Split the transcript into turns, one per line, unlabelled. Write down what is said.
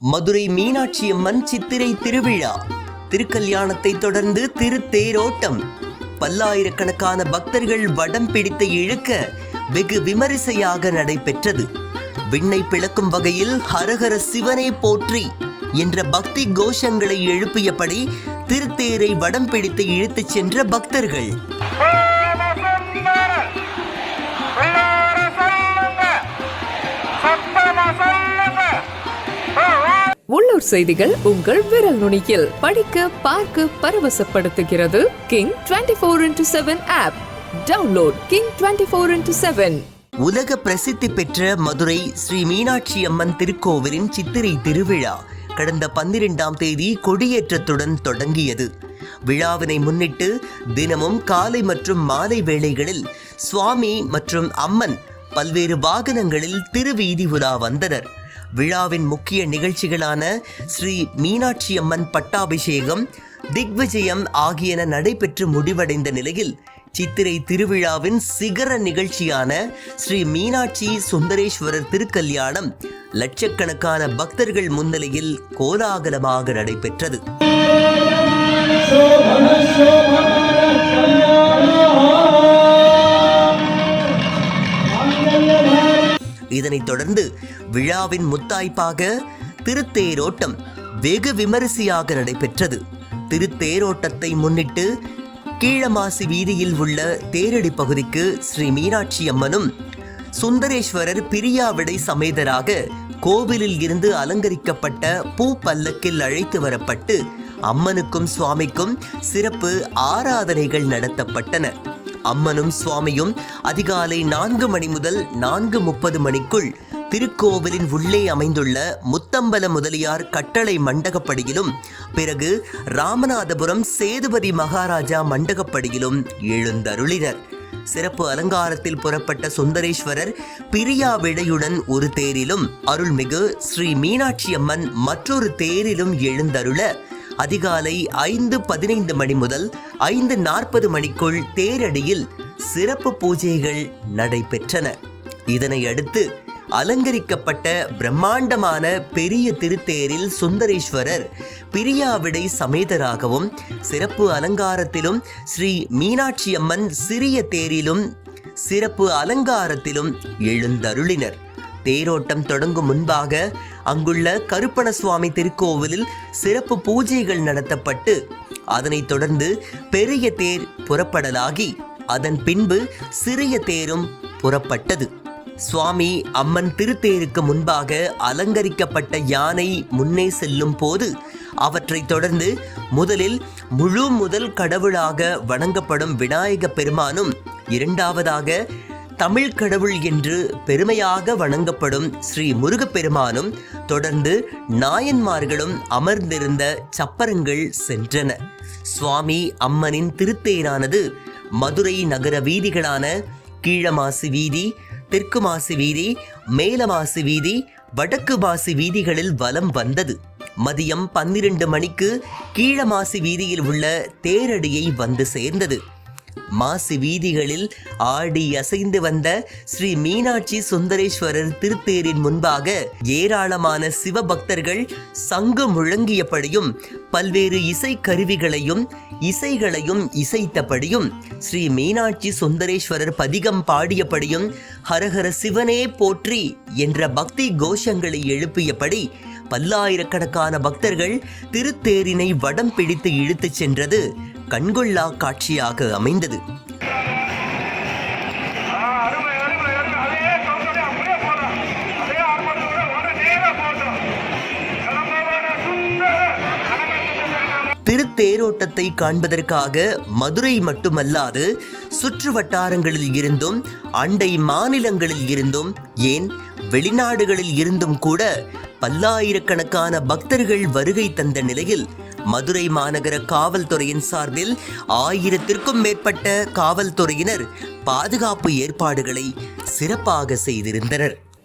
மதுரை மீனாட்சி அம்மன் சித்திரை திருவிழா. திருக்கல்யாணத்தை தொடர்ந்து திருத்தேரோட்டம். பல்லாயிரக்கணக்கான பக்தர்கள் வடம் பிடித்து இழுக்க வெகு விமரிசையாக நடைபெற்றது. விண்ணை பிளக்கும் வகையில் ஹரஹர சிவனை போற்றி என்ற பக்தி கோஷங்களை எழுப்பியபடி திருத்தேரை வடம் பிடித்து இழுத்துச் சென்ற பக்தர்கள்.
உள்ளூர் செய்திகள் உங்கள் விரல் நுனியில். படிக்க பார்க்க பரவசப்படுத்துகிறது king twenty four into seven app download king twenty four into seven
உலக பிரசித்தி பெற்ற மதுரை ஸ்ரீ மீனாட்சி அம்மன் திருக்கோவிலின் சித்திரை திருவிழா கடந்த பன்னிரெண்டாம் தேதி கொடியேற்றத்துடன் தொடங்கியது. விழாவினை முன்னிட்டு தினமும் காலை மற்றும் மாலை வேளைகளில் சுவாமி மற்றும் அம்மன் பல்வேறு வாகனங்களில் திருவீதி உலா வந்தனர். விழாவின் முக்கிய நிகழ்ச்சிகளான ஸ்ரீ மீனாட்சி அம்மன் பட்டாபிஷேகம் திக்விஜயம் ஆகியன நடைபெற்று முடிவடைந்த நிலையில் சித்திரை திருவிழாவின் சிகர நிகழ்ச்சியான ஸ்ரீ மீனாட்சி சுந்தரேஸ்வரர் திருக்கல்யாணம் லட்சக்கணக்கான பக்தர்கள் முன்னிலையில் கோலாகலமாக நடைபெற்றது. இதனைத் தொடர்ந்து விழாவின் முத்தாய்ப்பாக திருத்தேரோட்டம் வெகு விமரிசையாக நடைபெற்றது. திருத்தேரோட்டத்தை முன்னிட்டு கீழமாசி வீதியில் உள்ள தேரடி பகுதிக்கு ஸ்ரீ மீனாட்சி அம்மனும் சுந்தரேஸ்வரர் பிரியாவிடை சமேதராக கோவிலில் இருந்து அலங்கரிக்கப்பட்ட பூ பல்லக்கில் அழைத்து வரப்பட்டு அம்மனுக்கும் சுவாமிக்கும் சிறப்பு ஆராதனைகள் நடத்தப்பட்டன. அம்மனும் சுவாமியும் அதிகாலை நான்கு மணி முதல் நான்கு முப்பது மணிக்குள் திருக்கோவிலின் உள்ளே அமைந்துள்ள முத்தம்பல முதலியார் கட்டளை மண்டகப்படியிலும் பிறகு ராமநாதபுரம் சேதுபதி மகாராஜா மண்டகப்படியிலும் எழுந்தருளினர். சிறப்பு அலங்காரத்தில் புறப்பட்ட சுந்தரேஸ்வரர் பிரியா விடையுடன் ஒரு தேரிலும் அருள்மிகு ஸ்ரீ மீனாட்சி அம்மன் மற்றொரு தேரிலும் எழுந்தருள அதிகாலை ஐந்து பதினைந்து மணி முதல் ஐந்து நாற்பது மணிக்குள் தேரடியில் சிறப்பு பூஜைகள் நடைபெற்றன. இதனை அடுத்து அலங்கரிக்கப்பட்ட பிரம்மாண்டமான பெரிய திருத்தேரில் சுந்தரேஸ்வரர் பிரியாவிடை சமேதராகவும் சிறப்பு அலங்காரத்திலும் ஸ்ரீ மீனாட்சி அம்மன் சிறிய தேரிலும் சிறப்பு அலங்காரத்திலும் எழுந்தருளினர். தேரோட்டம் தொடங்கும் முன்பாக அங்குள்ள கருப்பண சுவாமி திருக்கோவிலில் சிறப்பு பூஜைகள் நடத்தப்பட்டு அதனைத் தொடர்ந்து பெரிய தேர் புறப்படலாகி அதன் பின்பு சிறிய தேரும் புறப்பட்டது. சுவாமி அம்மன் திருத்தேருக்கு முன்பாக அலங்கரிக்கப்பட்ட யானை முன்னே செல்லும் போது அவற்றைத் தொடர்ந்து முதலில் முழு முதல் கடவுளாக வணங்கப்படும் விநாயக பெருமானும் இரண்டாவதாக தமிழ் கடவுள் என்று பெருமையாக வணங்கப்படும் ஸ்ரீ முருகப்பெருமானும் தொடர்ந்து நாயன்மார்களும் அமர்ந்திருந்த சப்பரங்கள் சென்றன. சுவாமி அம்மனின் திருத்தேரானது மதுரை நகர வீதிகளான கீழமாசி வீதி தெற்கு மாசு வீதி மேலமாசு வீதி வடக்கு மாசு வீதிகளில் வலம் வந்தது. மதியம் பன்னிரண்டு மணிக்கு கீழமாசி வீதியில் உள்ள தேரடியை வந்து சேர்ந்தது. மாசி வீதிகளில் ஆடி அசைந்து வந்த ஸ்ரீ மீனாட்சி சுந்தரேஸ்வரர் திருத்தேரின் முன்பாக ஏராளமான சிவபக்தர்கள் சங்கு முழங்கியபடியும் பல்வேறு இசை கருவிகளையும் இசைகளையும் இசைத்தபடியும் ஸ்ரீ மீனாட்சி சுந்தரேஸ்வரர் பதிகம் பாடியபடியும் ஹரஹர சிவனே போற்றி என்ற பக்தி கோஷங்களை எழுப்பியபடி பல்லாயிரக்கணக்கான பக்தர்கள் திருத்தேரினை வடம் பிடித்து இழுத்துச் சென்றது. கண்கொள்ளா காட்சியாக அமைந்தது. திருத்தேரோட்டத்தை காண்பதற்காக மதுரை மட்டுமல்லாது சுற்று வட்டாரங்களில் இருந்தும் அண்டை மாநிலங்களில் இருந்தும் ஏன் வெளிநாடுகளில் இருந்தும் கூட பல்லாயிரக்கணக்கான பக்தர்கள் வருகை தந்த நிலையில் மதுரை மாநகர காவல்துறையின் சார்பில் ஆயிரத்திற்கும் மேற்பட்ட காவல்துறையினர் பாதுகாப்பு ஏற்பாடுகளை சிறப்பாக செய்திருந்தனர்.